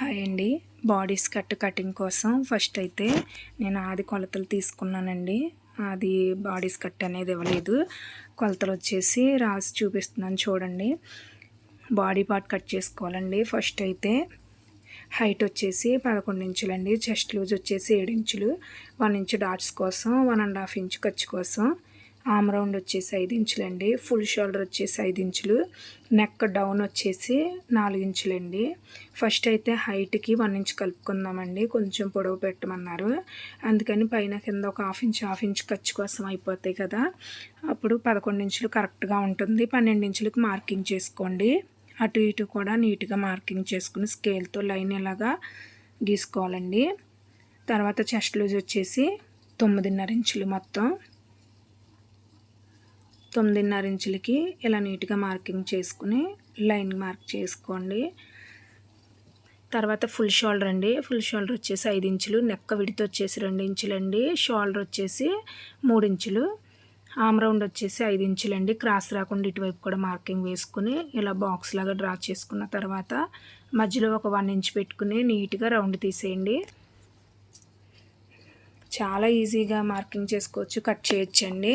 Hi అండి bodice cut cutting కోసం first అయితే నేను ఆది కొలతలు తీసుకున్నానండి. అది బాడీస్ కట్ అనేది ఇవ్వలేదు. కొలతలు వచ్చేసి రాసి చూపిస్తున్నాను చూడండి. బాడీ పార్ట్ కట్ చేసుకోవాలండి. ఫస్ట్ అయితే హైట్ వచ్చేసి పదకొండు ఇంచులండి. చెస్ట్ లూజ్ వచ్చేసి ఏడు ఇంచులు. వన్ ఇంచు డాట్స్ కోసం వన్ అండ్ హాఫ్ ఇంచు ఖర్చు కోసం ఆమ్ రౌండ్ వచ్చేసి ఐదు ఇంచులండి. ఫుల్ షోల్డర్ వచ్చేసి ఐదు ఇంచులు. నెక్ డౌన్ వచ్చేసి నాలుగు ఇంచులండి. ఫస్ట్ అయితే హైట్కి వన్ ఇంచ్ కలుపుకుందామండి. కొంచెం పొడవు పెట్టమన్నారు. అందుకని పైన కింద ఒక హాఫ్ ఇంచ్ హాఫ్ ఇంచ్ ఖర్చు కోసం అయిపోతాయి కదా. అప్పుడు పదకొండు ఇంచులు కరెక్ట్గా ఉంటుంది. పన్నెండు ఇంచులకు మార్కింగ్ చేసుకోండి. అటు ఇటు కూడా నీట్గా మార్కింగ్ చేసుకుని స్కేల్తో లైన్ ఇలాగా గీసుకోవాలండి. తర్వాత చెస్ట్ లూజ్ వచ్చేసి తొమ్మిదిన్నర ఇంచులు మొత్తం. తొమ్మిదిన్నర ఇంచులకి ఇలా నీట్గా మార్కింగ్ చేసుకుని లైన్ మార్క్ చేసుకోండి. తర్వాత ఫుల్ షోల్డర్ అండి. ఫుల్ షోల్డర్ వచ్చేసి ఐదు ఇంచులు నెక్క విడితో వచ్చేసి రెండు ఇంచులు అండి షోల్డర్ వచ్చేసి మూడు ఇంచులు ఆమ్ రౌండ్ వచ్చేసి ఐదు ఇంచులు అండి క్రాస్ రాకుండా ఇటువైపు కూడా మార్కింగ్ వేసుకుని ఇలా బాక్స్ లాగా డ్రా చేసుకున్న తర్వాత మధ్యలో ఒక వన్ ఇంచ్ పెట్టుకుని నీట్గా రౌండ్ తీసేయండి. చాలా ఈజీగా మార్కింగ్ చేసుకోవచ్చు కట్ చేయొచ్చండి.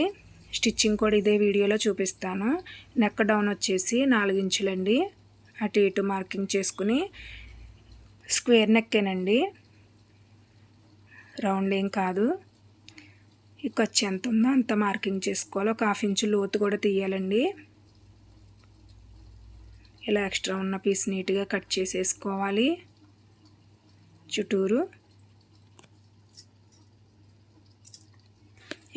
స్టిచ్చింగ్ కూడా ఇదే వీడియోలో చూపిస్తాను. నెక్ డౌన్ వచ్చేసి నాలుగు ఇంచులండి. అటు ఇటు మార్కింగ్ చేసుకుని స్క్వేర్ నెక్కేనండి. రౌండ్ ఏం కాదు. ఈ ఖర్చు ఎంత ఉందో అంత మార్కింగ్ చేసుకోవాలి. ఒక హాఫ్ ఇంచు లోతు కూడా తీయాలండి. ఇలా ఎక్స్ట్రా ఉన్న పీస్ నీట్గా కట్ చేసేసుకోవాలి. చుట్టూరు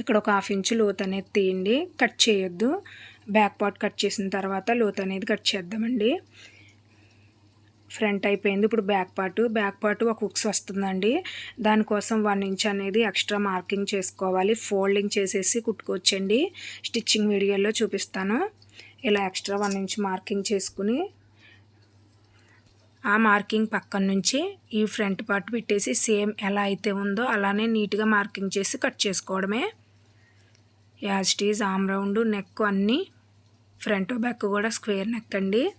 ఇక్కడ ఒక హాఫ్ ఇంచు లోత్ అనేది తీయండి. కట్ చేయొద్దు. బ్యాక్ పార్ట్ కట్ చేసిన తర్వాత లోత్ అనేది కట్ చేద్దామండి. ఫ్రంట్ అయిపోయింది. ఇప్పుడు బ్యాక్ పార్ట్. బ్యాక్ పార్ట్ ఒక హుక్స్ వస్తుందండి. దానికోసం వన్ ఇంచ్ అనేది ఎక్స్ట్రా మార్కింగ్ చేసుకోవాలి. ఫోల్డింగ్ చేసేసి కుట్టుకోవచ్చండి. స్టిచ్చింగ్ వీడియోలో చూపిస్తాను. ఇలా ఎక్స్ట్రా వన్ ఇంచ్ మార్కింగ్ చేసుకుని ఆ మార్కింగ్ పక్కన నుంచి ఈ ఫ్రంట్ పార్ట్ పెట్టేసి సేమ్ ఎలా అయితే ఉందో అలానే నీట్గా మార్కింగ్ చేసి కట్ చేసుకోవడమే. As is arm round neck అన్నీ ఫ్రంట్ బ్యాక్ కూడా స్క్వేర్ నెక్ అండి.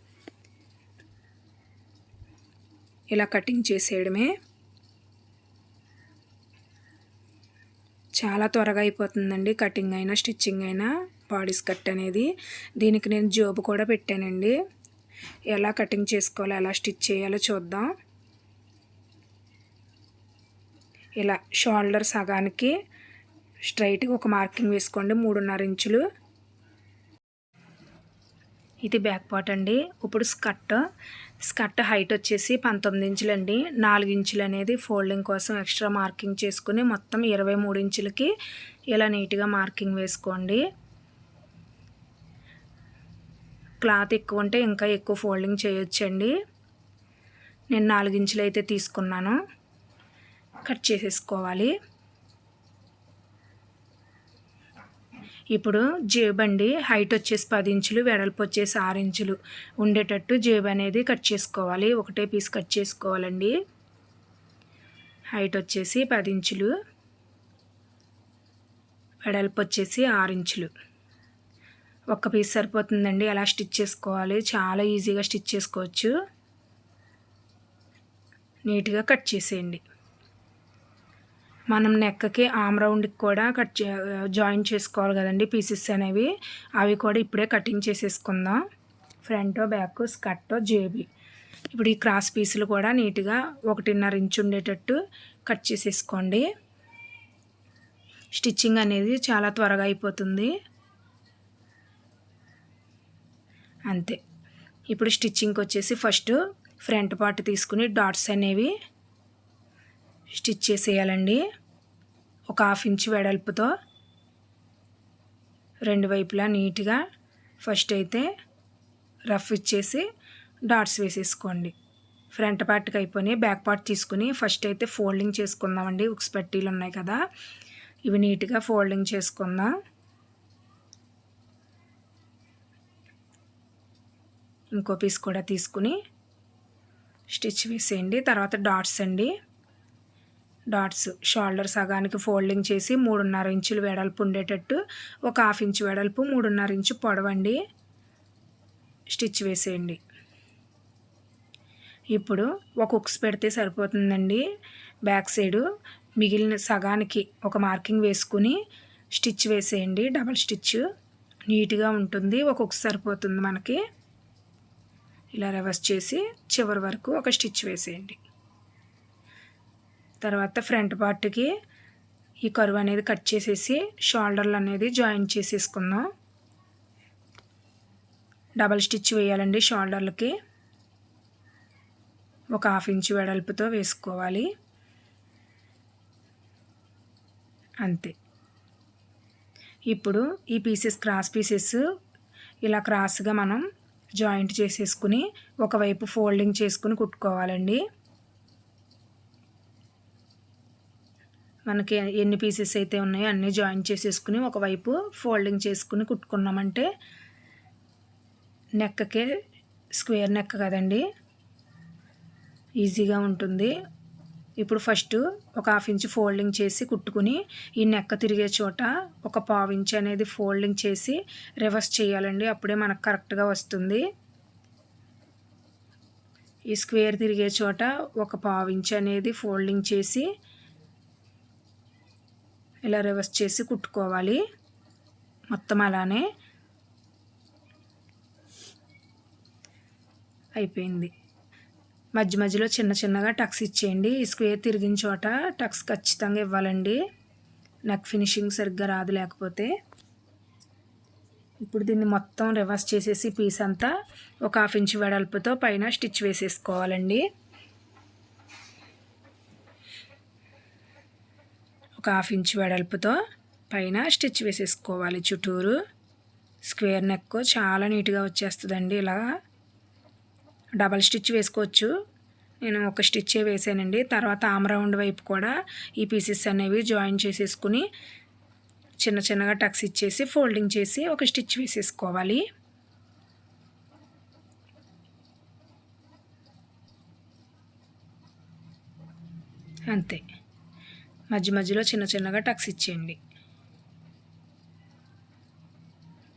ఇలా కటింగ్ చేసేయడమే. చాలా త్వరగా అయిపోతుందండి కటింగ్ అయినా స్టిచ్చింగ్ అయినా బాడీస్ కట్ అనేది. దీనికి నేను జోబు కూడా పెట్టానండి. ఎలా కటింగ్ చేసుకోవాలో ఎలా స్టిచ్ చేయాలో చూద్దాం. ఇలా షోల్డర్ సగానికి స్ట్రైట్గా ఒక మార్కింగ్ వేసుకోండి మూడున్నర ఇంచులు. ఇది బ్యాక్ పార్ట్ అండి. ఇప్పుడు స్కర్ట్ స్కర్ట్ హైట్ వచ్చేసి పంతొమ్మిది ఇంచులు అండి నాలుగు ఇంచులు అనేది ఫోల్డింగ్ కోసం ఎక్స్ట్రా మార్కింగ్ చేసుకుని మొత్తం ఇరవై మూడు ఇంచులకి ఇలా నీట్గా మార్కింగ్ వేసుకోండి. క్లాత్ ఎక్కువ ఉంటే ఇంకా ఎక్కువ ఫోల్డింగ్ చేయొచ్చండి. నేను నాలుగు ఇంచులు అయితే తీసుకున్నాను. కట్ చేసేసుకోవాలి. ఇప్పుడు జేబు అండి హైట్ వచ్చేసి పది ఇంచులు వెడల్పు వచ్చేసి ఆరు ఇంచులు ఉండేటట్టు జేబు అనేది కట్ చేసుకోవాలి. ఒకటే పీస్ కట్ చేసుకోవాలండి. హైట్ వచ్చేసి పది ఇంచులు వెడల్పు వచ్చేసి ఆరు ఇంచులు. ఒక్క పీస్ సరిపోతుందండి. ఎలా స్టిచ్ చేసుకోవాలి. చాలా ఈజీగా స్టిచ్ చేసుకోవచ్చు. నీట్గా కట్ చేసేయండి. మనం నెక్కకి ఆమ్ రౌండ్కి కూడా కట్ జాయిన్ చేసుకోవాలి కదండి పీసెస్ అనేవి. అవి కూడా ఇప్పుడే కటింగ్ చేసేసుకుందాం. ఫ్రంట్ బ్యాక్ స్కర్ట్ జేబీ. ఇప్పుడు ఈ క్రాస్ పీసులు కూడా నీట్గా ఒకటిన్నర ఇంచు ఉండేటట్టు కట్ చేసేసుకోండి. స్టిచ్చింగ్ అనేది చాలా త్వరగా అయిపోతుంది. అంతే. ఇప్పుడు స్టిచ్చింగ్కి వచ్చేసి ఫస్ట్ ఫ్రంట్ పార్ట్ తీసుకుని డాట్స్ అనేవి స్టిచ్ చేసేయాలండి. ఒక హాఫ్ ఇంచ్ వెడల్పుతో. రెండు వైపులా నీట్గా. ఫస్ట్ అయితే రఫ్ ఇచ్చేసి డాట్స్ వేసేసుకోండి. ఫ్రంట్ పార్ట్కి అయిపోయి బ్యాక్ పార్ట్ తీసుకుని ఫస్ట్ అయితే ఫోల్డింగ్ చేసుకుందామండి. ఉక్స్ పట్టీలు ఉన్నాయి కదా. ఇవి నీట్గా ఫోల్డింగ్ చేసుకుందాం. ఇంకో పీస్ కూడా తీసుకుని స్టిచ్ వేసేయండి. తర్వాత డాట్స్ అండి. డాట్స్. షోల్డర్ సగానికి ఫోల్డింగ్ చేసి మూడున్నర ఇంచులు వెడల్పు ఉండేటట్టు ఒక హాఫ్ ఇంచు వెడల్పు మూడున్నర ఇంచు పొడవండి. స్టిచ్ వేసేయండి. ఇప్పుడు ఒక ఉక్స్ పెడితే సరిపోతుందండి. బ్యాక్ సైడు మిగిలిన సగానికి ఒక మార్కింగ్ వేసుకుని స్టిచ్ వేసేయండి. Double stitch. నీట్గా ఉంటుంది. ఒక ఉక్స్ సరిపోతుంది మనకి. ఇలా రివర్స్ చేసి చివరి వరకు ఒక స్టిచ్ వేసేయండి. తర్వాత ఫ్రంట్ పార్ట్కి ఈ కరువు అనేది కట్ చేసేసి షోల్డర్లు అనేది జాయిన్ చేసేసుకుందాం. డబల్ స్టిచ్ వేయాలండి షోల్డర్లకి. ఒక హాఫ్ ఇంచ్ వెడల్పుతో వేసుకోవాలి. అంతే. ఇప్పుడు ఈ పీసెస్ క్రాస్ పీసెస్ ఇలా క్రాస్గా మనం జాయింట్ చేసేసుకుని ఒకవైపు ఫోల్డింగ్ చేసుకుని కుట్టుకోవాలండి. మనకి ఎన్ని పీసెస్ అయితే ఉన్నాయో అన్నీ జాయిన్ చేసేసుకుని ఒకవైపు ఫోల్డింగ్ చేసుకుని కుట్టుకున్నామంటే నెక్కకే స్క్వేర్ నెక్క కదండి. ఈజీగా ఉంటుంది. ఇప్పుడు ఫస్ట్ ఒక హాఫ్ ఇంచ్ ఫోల్డింగ్ చేసి కుట్టుకుని ఈ నెక్క తిరిగే చోట ఒక పావు ఇంచ్ అనేది ఫోల్డింగ్ చేసి రివర్స్ చేయాలండి. అప్పుడే మనకు కరెక్ట్గా వస్తుంది. ఈ స్క్వేర్ తిరిగే చోట ఒక పావు ఇంచ్ అనేది ఫోల్డింగ్ చేసి ఇలా రివర్స్ చేసి కుట్టుకోవాలి. మొత్తం అలానే అయిపోయింది. మధ్య మధ్యలో చిన్న చిన్నగా టక్స్ ఇచ్చేయండి. ఈ స్క్వేర్ తిరిగిన చోట టక్స్ ఖచ్చితంగా ఇవ్వాలండి. నెక్ ఫినిషింగ్ సరిగ్గా రాదు లేకపోతే. ఇప్పుడు దీన్ని మొత్తం రివర్స్ చేసేసి పీస్ అంతా ఒక హాఫ్ ఇంచ్ వెడల్పుతో పైన స్టిచ్ వేసేసుకోవాలండి. ఒక హాఫ్ ఇంచ్ వెడల్పుతో పైన స్టిచ్ వేసేసుకోవాలి చుట్టూరు. స్క్వేర్ నెక్ చాలా నీట్గా వచ్చేస్తుందండి. ఇలా డబల్ స్టిచ్ వేసుకోవచ్చు. నేను ఒక స్టిచ్చే వేసానండి. తర్వాత ఆమ్ రౌండ్ వైపు కూడా ఈ పీసెస్ అనేవి జాయిన్ చేసేసుకుని చిన్న చిన్నగా టక్స్ ఇచ్చేసి ఫోల్డింగ్ చేసి ఒక స్టిచ్ వేసేసుకోవాలి. అంతే. మధ్య మధ్యలో చిన్న చిన్నగా టక్స్ ఇచ్చేయండి.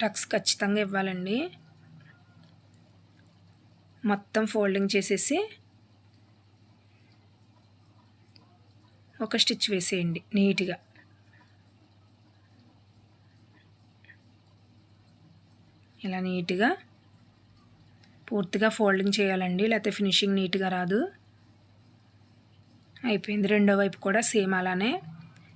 టక్స్ ఖచ్చితంగా ఇవ్వాలండి. మొత్తం ఫోల్డింగ్ చేసేసి ఒక స్టిచ్ వేసేయండి నీట్గా. ఇలా నీట్గా పూర్తిగా ఫోల్డింగ్ చేయాలండి లేకపోతే ఫినిషింగ్ నీట్గా రాదు. అయిపోయింది. రెండో వైపు కూడా సేమ్ అలానే.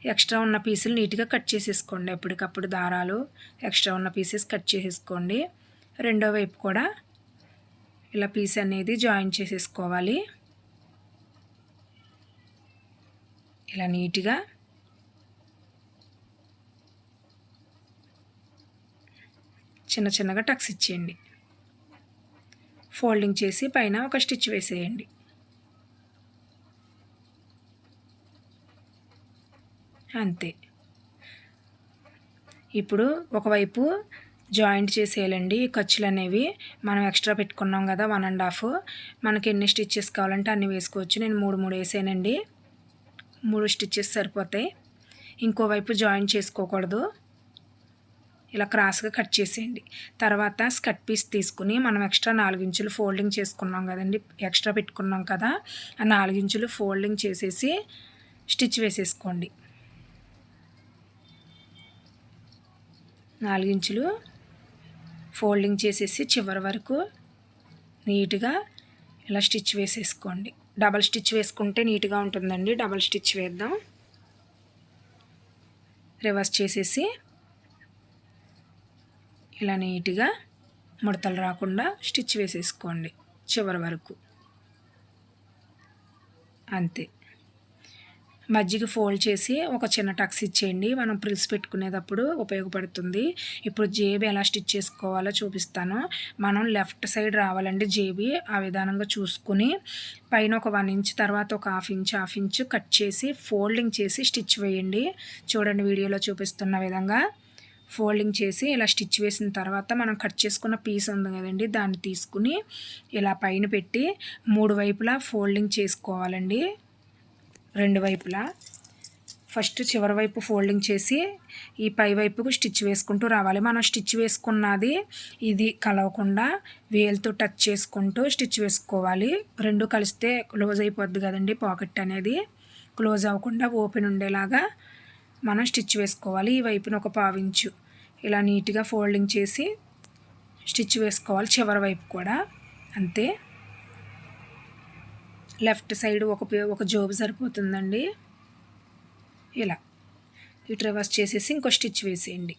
ఎక్స్ట్రా ఉన్న పీసులు నీట్గా కట్ చేసేసుకోండి. ఎప్పటికప్పుడు దారాలు ఎక్స్ట్రా ఉన్న పీసెస్ కట్ చేసేసుకోండి. రెండో వైపు కూడా ఇలా పీస్ అనేది జాయిన్ చేసేసుకోవాలి. ఇలా నీట్గా చిన్న చిన్నగా టక్స్ ఇచ్చేయండి. ఫోల్డింగ్ చేసి పైన ఒక స్టిచ్ వేసేయండి. అంతే. ఇప్పుడు ఒకవైపు జాయింట్ చేసేయాలండి. ఖర్చులు అనేవి మనం ఎక్స్ట్రా పెట్టుకున్నాం కదా వన్ అండ్ హాఫ్. మనకి ఎన్ని స్టిచ్చెస్ కావాలంటే అన్ని వేసుకోవచ్చు. నేను మూడు మూడు వేసానండి. మూడు స్టిచ్చెస్ సరిపోతాయి. ఇంకోవైపు జాయిన్ చేసుకోకూడదు. ఇలా క్రాస్గా కట్ చేసేయండి. తర్వాత స్కట్ పీస్ తీసుకుని మనం ఎక్స్ట్రా నాలుగించులు ఫోల్డింగ్ చేసుకున్నాం కదండి. ఎక్స్ట్రా పెట్టుకున్నాం కదా ఆ నాలుగించులు ఫోల్డింగ్ చేసేసి స్టిచ్ వేసేసుకోండి. నాలుగించులు ఫోల్డింగ్ చేసేసి చివరి వరకు నీట్గా ఇలా స్టిచ్ వేసేసుకోండి. డబల్ స్టిచ్ వేసుకుంటే నీట్గా ఉంటుందండి. డబల్ స్టిచ్ వేద్దాం. రివర్స్ చేసేసి ఇలా నీట్గా ముడతలు రాకుండా స్టిచ్ వేసేసుకోండి చివరి వరకు. అంతే. మజ్జిగ ఫోల్డ్ చేసి ఒక చిన్న టక్స్ ఇచ్చేయండి. మనం ప్రిల్స్ పెట్టుకునేటప్పుడు ఉపయోగపడుతుంది. ఇప్పుడు జేబి ఎలా స్టిచ్ చేసుకోవాలో చూపిస్తాను. మనం లెఫ్ట్ సైడ్ రావాలండి జేబీ. ఆ విధానంగా చూసుకుని పైన ఒక వన్ ఇంచ్ తర్వాత ఒక half inch half inch cut చేసి ఫోల్డింగ్ చేసి స్టిచ్ వేయండి. చూడండి వీడియోలో చూపిస్తున్న విధంగా ఫోల్డింగ్ చేసి ఇలా స్టిచ్ వేసిన తర్వాత మనం కట్ చేసుకున్న పీస్ ఉంది కదండి దాన్ని తీసుకుని ఇలా పైన పెట్టి మూడు వైపులా ఫోల్డింగ్ చేసుకోవాలండి. రెండు వైపులా. ఫస్ట్ చివరి వైపు ఫోల్డింగ్ చేసి ఈ పై వైపుకు స్టిచ్ వేసుకుంటూ రావాలి. మనం స్టిచ్ వేసుకున్నది ఇది కలవకుండా వేలుతో టచ్ చేసుకుంటూ స్టిచ్ వేసుకోవాలి. రెండు కలిస్తే క్లోజ్ అయిపోద్ది కదండి పాకెట్ అనేది. క్లోజ్ అవ్వకుండా ఓపెన్ ఉండేలాగా మనం స్టిచ్ వేసుకోవాలి. ఈ వైపున ఒక పావించు. ఇలా నీట్గా ఫోల్డింగ్ చేసి స్టిచ్ వేసుకోవాలి చివరి వైపు కూడా. అంతే. లెఫ్ట్ సైడ్ ఒక ఒక జోబు సరిపోతుందండి. ఇలా. ఇటు రివర్స్ చేసేసి ఇంకో స్టిచ్ వేసేయండి.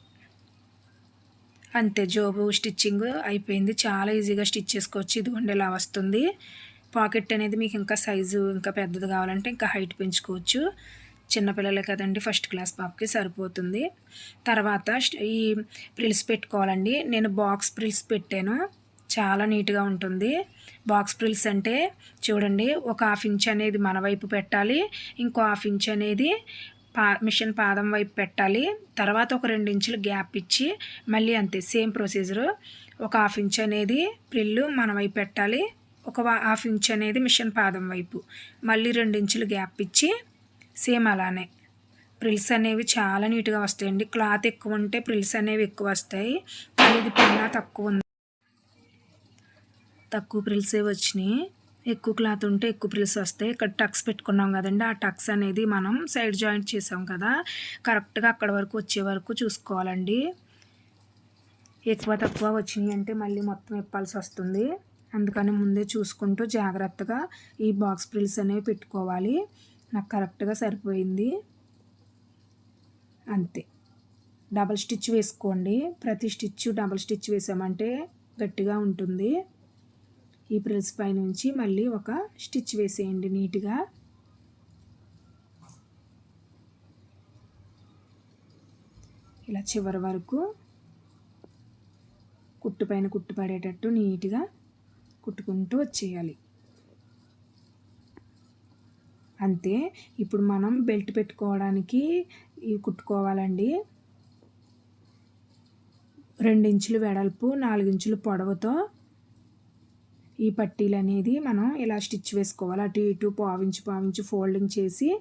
అంతే జోబు స్టిచ్చింగ్ అయిపోయింది. చాలా ఈజీగా స్టిచ్ చేసుకోవచ్చు. ఇదిగోండి ఇలా వస్తుంది? పాకెట్ అనేది మీకు ఇంకా సైజు ఇంకా పెద్దది కావాలంటే ఇంకా హైట్ పెంచుకోవచ్చు. చిన్నపిల్లలే కదండి ఫస్ట్ క్లాస్ పాపకి సరిపోతుంది. తర్వాత ఈ ప్రిల్స్ పెట్టుకోవాలండి. నేను బాక్స్ ప్రిల్స్ పెట్టాను. చాలా నీట్గా ఉంటుంది. బాక్స్ ప్రిల్స్ అంటే చూడండి ఒక హాఫ్ ఇంచ్ అనేది మన వైపు పెట్టాలి ఇంకో హాఫ్ ఇంచ్ అనేది పా మిషన్ పాదం వైపు పెట్టాలి. తర్వాత ఒక రెండు ఇంచులు గ్యాప్ ఇచ్చి మళ్ళీ అంతే సేమ్ ప్రొసీజరు. ఒక హాఫ్ ఇంచ్ అనేది ప్రిల్లు మన వైపు పెట్టాలి ఒక హాఫ్ ఇంచ్ అనేది మిషన్ పాదం వైపు. మళ్ళీ రెండు ఇంచులు గ్యాప్ ఇచ్చి సేమ్ అలానే. ప్రిల్స్ అనేవి చాలా నీట్గా వస్తాయండి. క్లాత్ ఎక్కువ ఉంటే ప్రిల్స్ అనేవి ఎక్కువ వస్తాయి. కానీ ఇది పన్నా తక్కువ ఉంది. తక్కువ ప్రిల్సే వచ్చినాయి. ఎక్కువ క్లాత్ ఉంటే ఎక్కువ ప్రిల్స్ వస్తాయి. ఇక్కడ టక్స్ పెట్టుకున్నాం కదండి. ఆ టక్స్ అనేది మనం సైడ్ జాయింట్ చేసాం కదా. కరెక్ట్గా అక్కడ వరకు వచ్చే వరకు చూసుకోవాలండి. ఎక్కువ తక్కువ వచ్చినాయి అంటే మళ్ళీ మొత్తం ఇప్పాల్సి వస్తుంది. అందుకని ముందే చూసుకుంటూ జాగ్రత్తగా ఈ బాక్స్ ప్రిల్స్ అనేవి పెట్టుకోవాలి. నాకు కరెక్ట్గా సరిపోయింది. అంతే. డబల్ స్టిచ్ వేసుకోండి. ప్రతి స్టిచ్ డబల్ స్టిచ్ వేసామంటే గట్టిగా ఉంటుంది. ఈ ప్రిల్స్ పైనుంచి మళ్ళీ ఒక స్టిచ్ వేసేయండి నీట్గా. ఇలా చివరి వరకు కుట్టు పైన కుట్టు పడేటట్టు నీట్గా కుట్టుకుంటూ వచ్చేయాలి. అంతే ఇప్పుడు మనం బెల్ట్ పెట్టుకోవడానికి ఇవి కుట్టుకోవాలండి. రెండించులు వెడల్పు నాలుగించులు పొడవుతో ఈ పట్టీలు అనేది మనం ఇలా స్టిచ్ వేసుకోవాలి. అటు ఇటు పావించి పావించి ఫోల్డింగ్ చేసి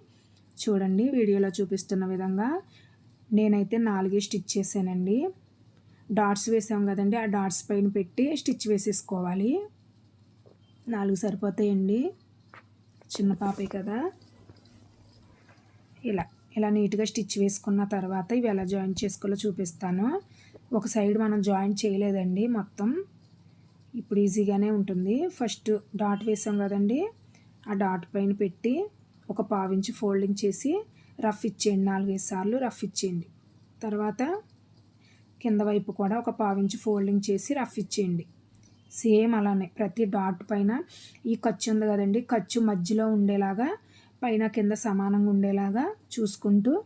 చూడండి వీడియోలో చూపిస్తున్న విధంగా నేనైతే నాలుగే స్టిచ్ చేశానండి. డాట్స్ వేసాం కదండి ఆ డాట్స్ పైన పెట్టి స్టిచ్ వేసేసుకోవాలి. నాలుగు సరిపోతాయండి. చిన్న పాపే కదా. ఇలా ఇలా నీట్గా స్టిచ్ వేసుకున్న తర్వాత ఇవి ఎలా జాయిన్ చేసుకోవాలో చూపిస్తాను. ఒక సైడ్ మనం జాయిన్ చేయలేదండి మొత్తం. ఇప్పుడు ఈజీగానే ఉంటుంది. ఫస్ట్ డాట్ వేసాం కదండి. ఆ డాట్ పైన పెట్టి ఒక పావించి ఫోల్డింగ్ చేసి రఫ్ ఇచ్చేయండి నాలుగైదు సార్లు రఫ్ ఇచ్చేయండి. తర్వాత కింద వైపు కూడా ఒక పావించి ఫోల్డింగ్ చేసి రఫ్ ఇచ్చేయండి. సేమ్ అలానే ప్రతి డాట్ పైన ఈ ఖర్చు ఉంది కదండి. ఖర్చు మధ్యలో ఉండేలాగా పైన కింద సమానంగా ఉండేలాగా చూసుకుంటూ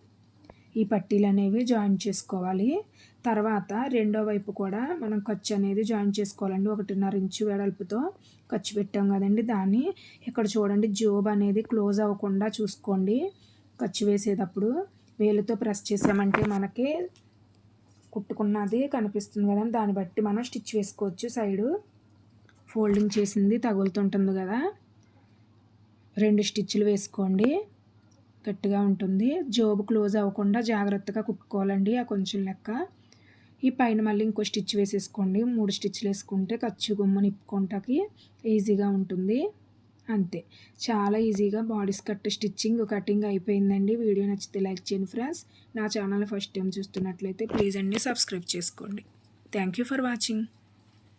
ఈ పట్టీలు అనేవి జాయిన్ చేసుకోవాలి. తర్వాత రెండో వైపు కూడా మనం ఖర్చు అనేది జాయిన్ చేసుకోవాలండి. ఒకటిన్నర ఇంచు వెడల్పుతో ఖర్చు పెట్టాం కదండి దాన్ని. ఇక్కడ చూడండి జోబ్ అనేది క్లోజ్ అవ్వకుండా చూసుకోండి. ఖర్చు వేసేటప్పుడు వేలుతో ప్రెస్ చేసామంటే మనకి కుట్టుకున్నది కనిపిస్తుంది కదండి. దాన్ని బట్టి మనం స్టిచ్ వేసుకోవచ్చు. సైడు ఫోల్డింగ్ చేసింది తగులుతుంటుంది కదా. రెండు స్టిచ్లు వేసుకోండి. గట్టిగా ఉంటుంది. జోబు క్లోజ్ అవ్వకుండా జాగ్రత్తగా కుట్టుకోవాలండి ఆ కొంచెం లెక్క. ఈ పైన మళ్ళీ ఇంకో స్టిచ్ వేసేసుకోండి. మూడు స్టిచ్లు వేసుకుంటే ఖర్చు గుమ్మ నిప్పుకుంటాకి ఈజీగా ఉంటుంది. అంతే. చాలా ఈజీగా బాడీస్ కట్ స్టిచ్చింగ్ కటింగ్ అయిపోయిందండి. వీడియో నచ్చితే లైక్ చేయండి ఫ్రెండ్స్. నా ఛానల్ ఫస్ట్ టైం చూస్తున్నట్లయితే ప్లీజ్ అండి సబ్స్క్రైబ్ చేసుకోండి. Thank you for watching.